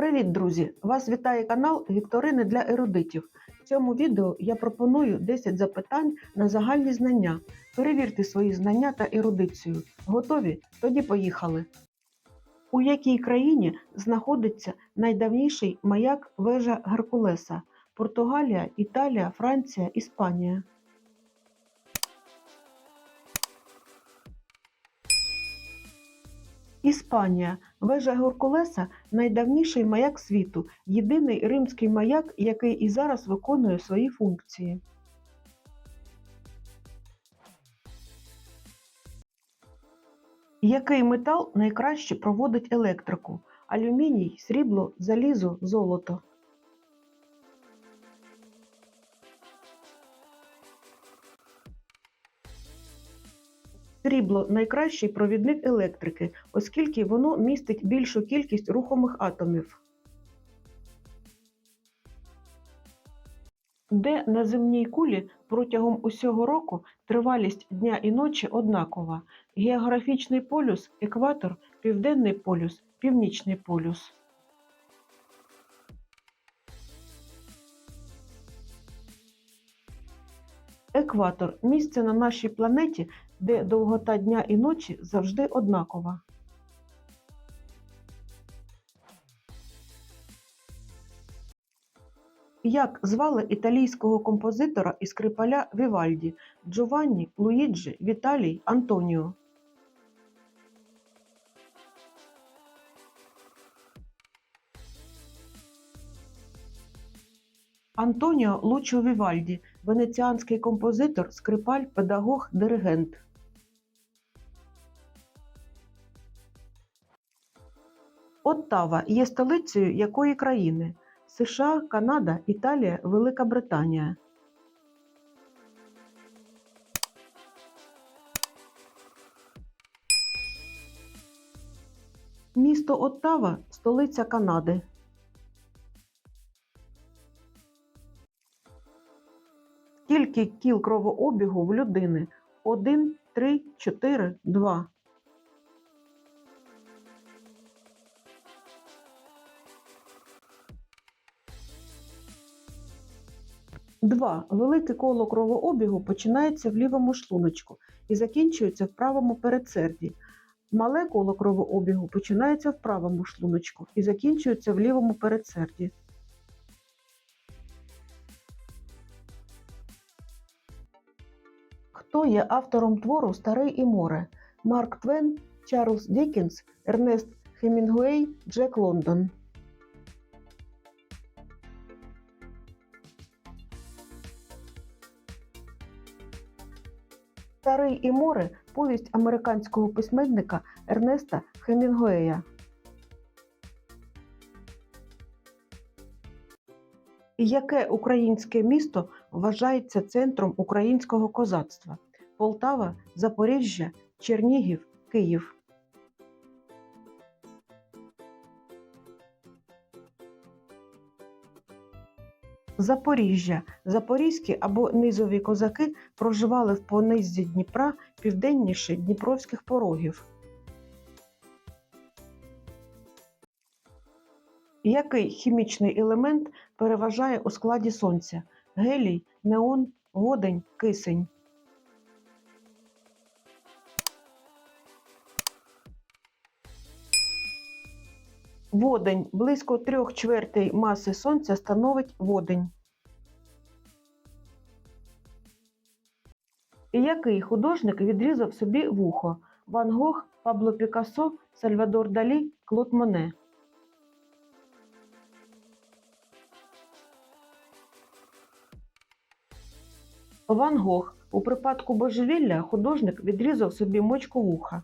Привіт, друзі! Вас вітає канал Вікторини для ерудитів. В цьому відео я пропоную 10 запитань на загальні знання. Перевірте свої знання та ерудицію. Готові? Тоді поїхали. У якій країні знаходиться найдавніший маяк вежа Геркулеса? Португалія, Італія, Франція, Іспанія. Іспанія. Вежа Геркулеса найдавніший маяк світу, єдиний римський маяк, який і зараз виконує свої функції. Який метал найкраще проводить електрику? Алюміній, срібло, залізо, золото. Срібло найкращий провідник електрики, оскільки воно містить більшу кількість рухомих атомів. Де на земній кулі протягом усього року тривалість дня і ночі однакова. Географічний полюс екватор, південний полюс, північний полюс. Екватор місце на нашій планеті, де довгота дня і ночі завжди однакова. Як звали італійського композитора і скрипаля Вівальді Джованні, Луїджі, Віталій, Антоніо? Антоніо Лучо Вівальді венеціанський композитор, скрипаль, педагог, диригент. Оттава є столицею якої країни? США, Канада, Італія, Велика Британія. Місто Оттава столиця Канади. Скільки кіл кровообігу в людини? 1, 3, 4, 2. Два. Велике коло кровообігу починається в лівому шлуночку і закінчується в правому передсерді. Мале коло кровообігу починається в правому шлуночку і закінчується в лівому передсерді. Хто є автором твору Старий і море? Марк Твен, Чарльз Дікінс, Ернест Хемінгуей, Джек Лондон. Старий і море повість американського письменника Ернеста Хемінгуея. Яке українське місто вважається центром українського козацтва? Полтава, Запоріжжя, Чернігів, Київ. Запоріжжя. Запорізькі або низові козаки проживали в понизі Дніпра південніше Дніпровських порогів. Який хімічний елемент переважає у складі сонця? Гелій, неон, водень, кисень. Водень близько трьох чвертей маси сонця становить водень. І який художник відрізав собі вухо? Ван Гог, Пабло Пікассо, Сальвадор Далі, Клод Моне. Ван Гог. У припадку божевілля художник відрізав собі мочку вуха.